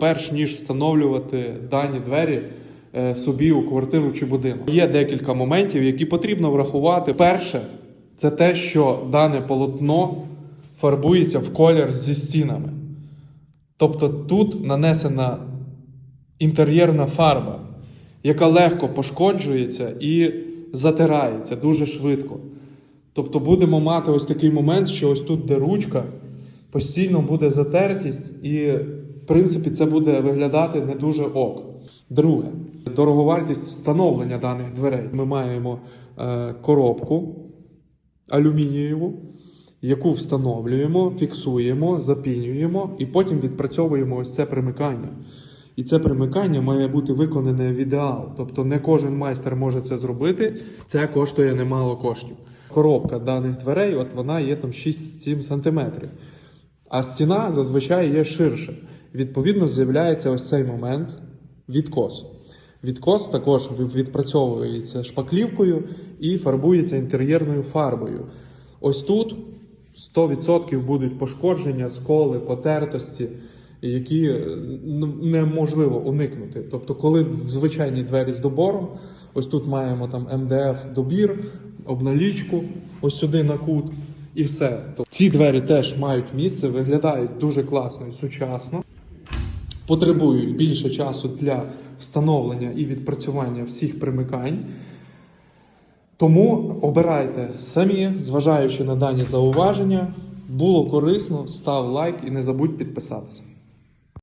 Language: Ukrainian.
перш ніж встановлювати дані двері е, собі у квартиру чи будинок. Є декілька моментів, які потрібно врахувати. Перше, це те, що дане полотно фарбується в колір зі стінами. Тобто тут нанесена інтер'єрна фарба, яка легко пошкоджується і затирається дуже швидко. Тобто будемо мати ось такий момент, що ось тут, де ручка, постійно буде затертість, і, принципі, це буде виглядати не дуже ок. Друге, дороговартість встановлення даних дверей. Ми маємо е, коробку алюмінієву, яку встановлюємо, фіксуємо, запінюємо і потім відпрацьовуємо ось це примикання. І це примикання має бути виконане в ідеал. Тобто не кожен майстер може це зробити. Це коштує немало коштів. Коробка даних дверей, от вона є там 6-7 сантиметрів. А стіна зазвичай є ширше. Відповідно, з'являється ось цей момент відкос. Відкос також відпрацьовується шпаклівкою і фарбується інтер'єрною фарбою. Ось тут 100% будуть пошкодження, сколи, потертості, які ну, неможливо уникнути. Тобто, коли звичайні двері з добором, ось тут маємо там МДФ добір, обналічку, ось сюди на кут, і все. Ці двері теж мають місце, виглядають дуже класно і сучасно потребують більше часу для встановлення і відпрацювання всіх примикань. Тому обирайте самі, зважаючи на дані зауваження. Було корисно, став лайк і не забудь підписатися.